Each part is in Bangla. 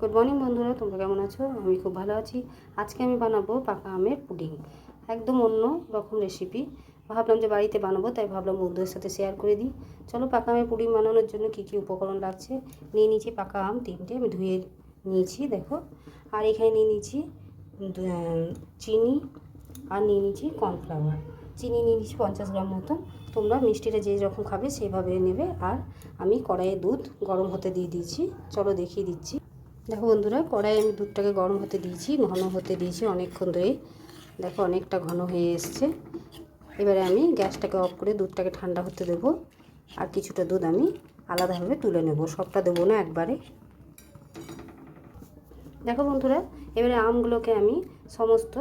গুড মর্নিং বন্ধুরা, তোমরা কেমন আছো? আমি খুব ভালো আছি। আজকে আমি বানাবো পাকা আমের পুডিং। একদম অন্য রকম রেসিপি ভাবলাম যে বাড়িতে বানাবো, তাই ভাবলাম বন্ধুদের সাথে শেয়ার করে দিই। চলো পাকা আমের পুডিং বানানোর জন্য কী কী উপকরণ লাগছে? নিয়ে নিয়েছি পাকা আম তিনটে, আমি ধুয়ে নিয়েছি, দেখো। আর এখানে নিয়ে নিয়েছি চিনি, আর নিয়ে নিয়েছি কর্নফ্লাওয়ার চিনি নিয়ে নিয়েছি পঞ্চাশ গ্রাম মতো তোমরা মিষ্টিটা যে রকম খাবে, সেভাবে নেবে। আর আমি কড়াইয়ে দুধ গরম হতে দিয়ে দিয়েছি। চলো দেখিয়ে দিচ্ছি। দেখো বন্ধুরা, কড়াইয়ে আমি দুধটাকে গরম হতে দিয়েছি, ঘন হতে দিয়েছি অনেকক্ষণ ধরে দেখো অনেকটা ঘন হয়ে এসছে। এবারে আমি গ্যাসটাকে অফ করে দুধটাকে ঠান্ডা হতে দেবো। আর কিছুটা দুধ আমি আলাদাভাবে তুলে নেব, সবটা দেবো না একবারে। দেখো বন্ধুরা, এবারে আমগুলোকে আমি সমস্ত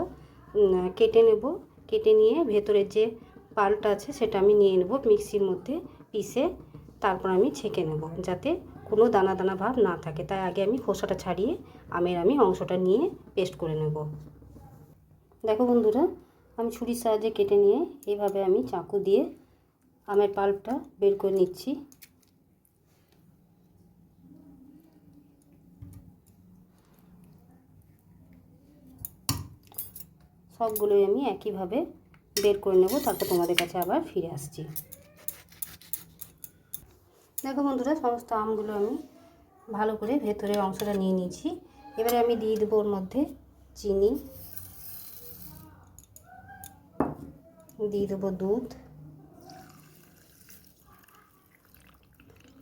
কেটে নেব। কেটে নিয়ে ভেতরের যে পালটা আছে, সেটা আমি নিয়ে নেব মিক্সির মধ্যে পিষে, তারপর আমি ছেঁকে নেব, যাতে কোনো দানা দানা ভাব না থাকে। তাই আগে আমি খোসাটা ছাড়িয়ে আমের আমি অংশটা নিয়ে পেস্ট করে নেব। দেখো বন্ধুরা, আমি ছুরির সাহায্যে কেটে নিয়ে এইভাবে আমি চাকু দিয়ে আমের পাল্পটা বের করে নিচ্ছি। সবগুলোই আমি একইভাবে বের করে নেব, তারপর তোমাদের কাছে আবার ফিরে আসছি। দেখো বন্ধুরা, সমস্ত আমগুলো আমি ভালো করে ভেতরের অংশটা নিয়ে নিয়েছি। এবারে আমি দিয়ে দেবো ওর মধ্যে চিনি। দিয়ে দেবো দুধ।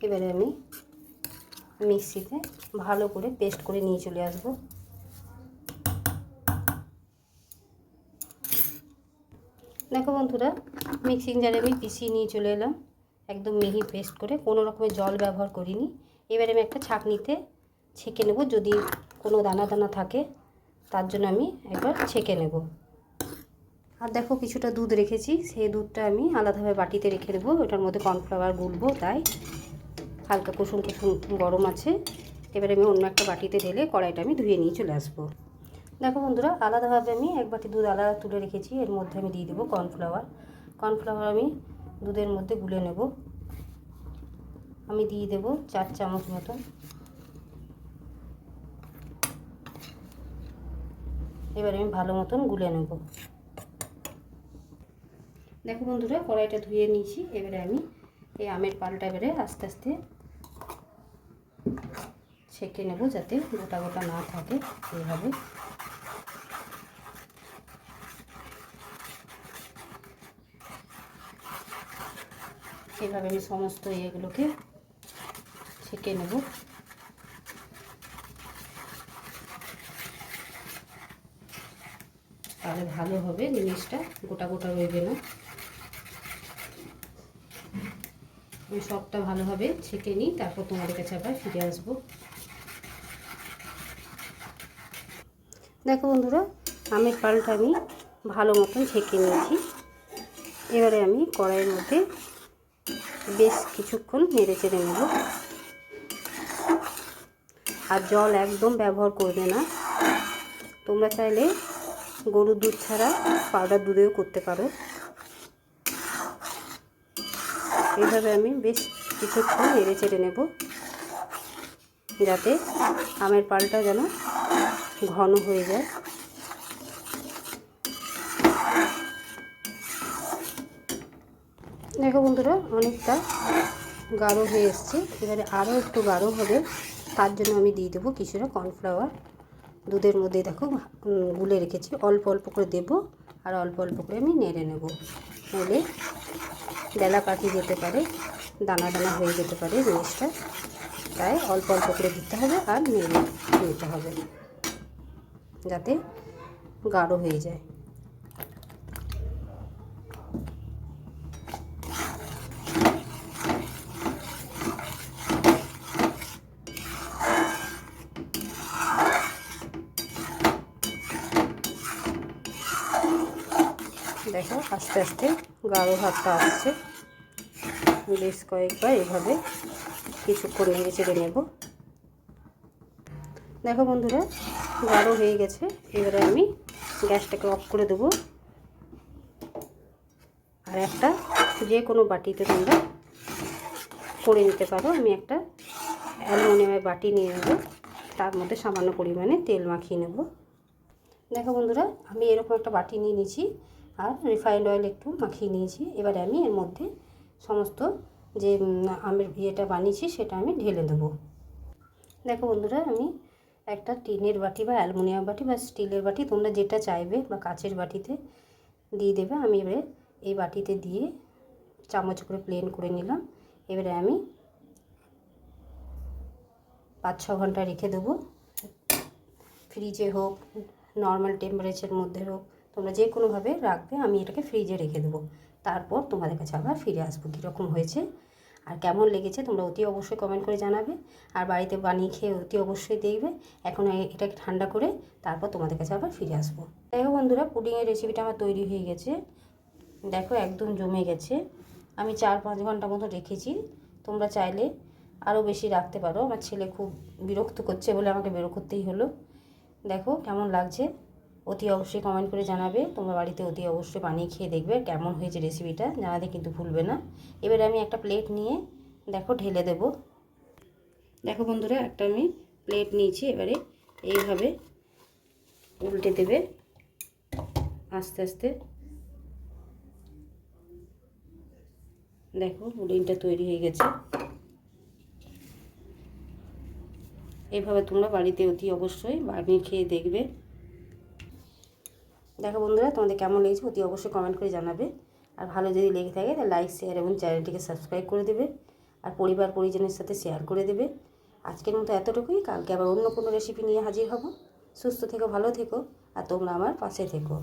এবারে আমি মিক্সিতে ভালো করে পেস্ট করে নিয়ে চলে আসব। দেখো বন্ধুরা, মিক্সিং জারে আমি পিষিয়ে নিয়ে চলে এলাম। একদম মিহি পেস্ট করে কোনো রকমের জল ব্যবহার করিনি। এবারে আমি একটা ছাঁকনিতে ছেঁকে নেব, যদি কোনো দানা দানা থাকে, তার জন্য আমি একবার ছেঁকে নেব। আর দেখো কিছুটা দুধ রেখেছি সেই দুধটা আমি আলাদাভাবে বাটিতে রেখে দেবো। ওটার মধ্যে কর্নফ্লাওয়ার গুলবো, তাই হালকা কুসুম কুসুম গরম আছে। এবারে আমি অন্য একটা বাটিতে ঢেলে কড়াইটা আমি ধুয়ে নিয়ে চলে আসব। দেখো বন্ধুরা, আলাদাভাবে আমি এক বাটি দুধ আলাদা তুলে রেখেছি। এর মধ্যে আমি দিয়ে দেবো কর্নফ্লাওয়ার। কর্নফ্লাওয়ার আমি দুধের মধ্যে গুলে নেব। আমি দিয়ে দেব চার চামচ মতো। এবার আমি ভালো মতন গুলে নেব। দেখো বন্ধুরা, কড়াইটা ধুয়ে নিয়েছি। এবারে আমি এই আমের পালটা এবারে আস্তে আস্তে ছেঁকে নেব যাতে গোটা গোটা না থাকে এইভাবে। এভাবে আমি সমস্ত ইয়েগুলোকে ছেঁকে নেব। তাহলে ভালো হবে জিনিসটা, গোটা গোটা রইবে না। আমি সবটা ভালোভাবে ছেঁকে নিই, তারপর তোমাদের কাছে আবার ফিরে আসব। দেখো বন্ধুরা, আমের পালটা আমি ভালো মতন ছেঁকে নিয়েছি। এবারে আমি কড়াইয়ের মধ্যে বেশ কিছুক্ষণ নেড়ে চেড়ে নেব। আর জল একদম ব্যবহার করবে না। তোমরা চাইলে গরুর দুধ ছাড়া পাউডার দুধেও করতে পারো। এইভাবে আমি বেশ কিছুক্ষণ নেড়ে চেড়ে নেব যাতে আমের পালটা যেন ঘন হয়ে যায়। দেখো বন্ধুরা, অনেকটা গাঢ় হয়ে এসছে। এবারে আরও একটু গাঢ় হবে। তার জন্য আমি দিয়ে দেবো কিছুটা কর্নফ্লাওয়ার। দুধের মধ্যে দেখো গুলে রেখেছি। অল্প অল্প করে দেব আর অল্প অল্প করে আমি নেড়ে নেব। নেড়ে বেলা পাখি যেতে পারে, দানা দানা হয়ে যেতে পারে জিনিসটা। তাই অল্প অল্প করে দিতে হবে আর নেড়ে নিতে হবে, যাতে গাঢ় হয়ে যায়। দেখো, আস্তে আস্তে গাঢ় ভাবটা আসছে। বেশ কয়েকবার এভাবে কিছুক্ষণ নেড়ে চেড়ে নেব। দেখো বন্ধুরা, গাঢ় হয়ে গেছে। এবারে আমি গ্যাসটাকে অফ করে দেবো। আর একটা যে কোনো বাটিতে তোমরা করে নিতে পারো। আমি একটা অ্যালুমিনিয়ামের বাটি নিয়ে নেব। তার মধ্যে সামান্য পরিমাণে তেল মাখিয়ে নেব। দেখো বন্ধুরা, আমি এরকম একটা বাটি নিয়ে নিয়েছি। আর রিফাইন্ড অয়েল একটু মাখিয়ে নিয়েছি। এবারে আমি এর মধ্যে সমস্ত যে আমের ইয়েটা বানিয়েছি সেটা আমি ঢেলে দেবো। দেখো বন্ধুরা, আমি একটা টিনের বাটি বা অ্যালুমিনিয়াম বাটি বা স্টিলের বাটি, তোমরা যেটা চাইবে বা কাচের বাটিতে দিয়ে দেবে, আমি এবারে এই বাটিতে দিয়ে চামচ করে প্লেন করে নিলাম। এবারে আমি পাঁচ ছ ঘণ্টা রেখে দেবো। ফ্রিজে হোক নর্মাল টেম্পারেচার মধ্যে হোক তোমরা যে কোনোভাবে রাখবে, আমি এটাকে ফ্রিজে রেখে দেবো। তারপর তোমাদের কাছে আবার ফিরে আসব, কীরকম হয়েছে আর কেমন লেগেছে তোমরা অতি অবশ্যই কমেন্ট করে জানাবে। আর বাড়িতে বানিয়ে খেয়ে অতি অবশ্যই দেখবে। এখন এটাকে ঠান্ডা করে তারপর তোমাদের কাছে আবার ফিরে আসব। দেখো বন্ধুরা পুডিংয়ের রেসিপিটা আমার তৈরি হয়ে গেছে। দেখো একদম জমে গেছে। আমি চার পাঁচ ঘণ্টা মতো রেখেছি। তোমরা চাইলে আরও বেশি রাখতে পারো। আমার ছেলে খুব বিরক্ত করছে বলে আমাকে বেরো করতেই হলো। দেখো কেমন লাগছে। অতি অবশ্যই কমেন্ট করে জানাবে। তোমরা বাড়িতে অতি অবশ্যই বানিয়ে খেয়ে দেখবে কেমন হয়েছে রেসিপিটা জানাতে কিন্তু ভুলবে না। এবারে আমি একটা প্লেট নিয়ে দেখো ঢেলে দেব। দেখো বন্ধুরা, একটা আমি প্লেট নিয়েছি। এবারে এইভাবে উল্টে দেবে। আস্তে আস্তে। দেখো পুডিংটা তৈরি হয়ে গেছে। এইভাবে তোমরা বাড়িতে অতি অবশ্যই বানিয়ে খেয়ে দেখবে। দেখো বন্ধুরা, তোমাদের কেমন লেগেছে অতি অবশ্যই কমেন্ট করে জানাবে। আর ভালো যদি লেগে থাকে, তাহলে লাইক শেয়ার এবং চ্যানেলটিকে সাবস্ক্রাইব করে দেবে। আর পরিবার পরিজনের সাথে শেয়ার করে দেবে। আজকের মতো এতটুকুই। কালকে আবার অন্য কোনো রেসিপি নিয়ে হাজির হব। সুস্থ থেকো, ভালো থেকো, আর তোমরা আমার পাশে থেকো।